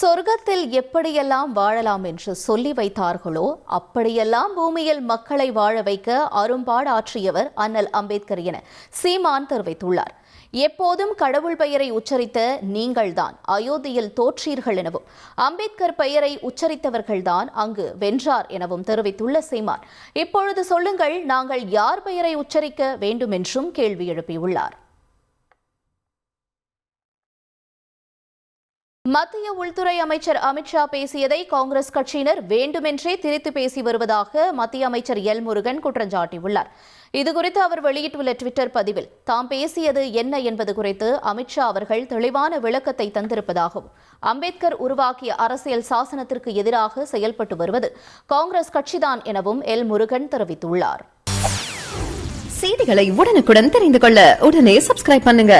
சொர்க்கத்தில் எப்படியெல்லாம் வாழலாம் என்று சொல்லி வைத்தார்களோ அப்படியெல்லாம் பூமியில் மக்களை வாழ வைக்க அரும்பாடாற்றியவர் அண்ணல் அம்பேத்கர் என சீமான் தெரிவித்துள்ளார். எப்போதும் கடவுள் பெயரை உச்சரித்த நீங்கள்தான் அயோத்தியில் தோற்றீர்கள் எனவும் அம்பேத்கர் பெயரை உச்சரித்தவர்கள்தான் அங்கு வென்றார் எனவும் தெரிவித்துள்ள சீமான். இப்பொழுது சொல்லுங்கள் நாங்கள் யார் பெயரை உச்சரிக்க வேண்டும் என்றும் கேள்வி எழுப்பியுள்ளார். மத்திய உள்துறை அமைச்சர் அமித்ஷா பேசியதை காங்கிரஸ் கட்சியினர் வேண்டுமென்றே திரித்து பேசி வருவதாக மத்திய அமைச்சர் எல் முருகன் குற்றம் சாட்டியுள்ளார். இதுகுறித்து அவர் வெளியிட்டுள்ள டுவிட்டர் பதிவில் தாம் பேசியது என்ன என்பது குறித்து அமித்ஷா அவர்கள் தெளிவான விளக்கத்தை தந்திருப்பதாகவும் அம்பேத்கர் உருவாக்கிய அரசியல் சாசனத்திற்கு எதிராக செயல்பட்டு வருவது காங்கிரஸ் கட்சிதான் எனவும் எல் முருகன் தெரிவித்துள்ளார். செய்திகளை உடனுக்குடன் தெரிந்து கொள்ள உடனே சப்ஸ்கிரைப் பண்ணுங்க.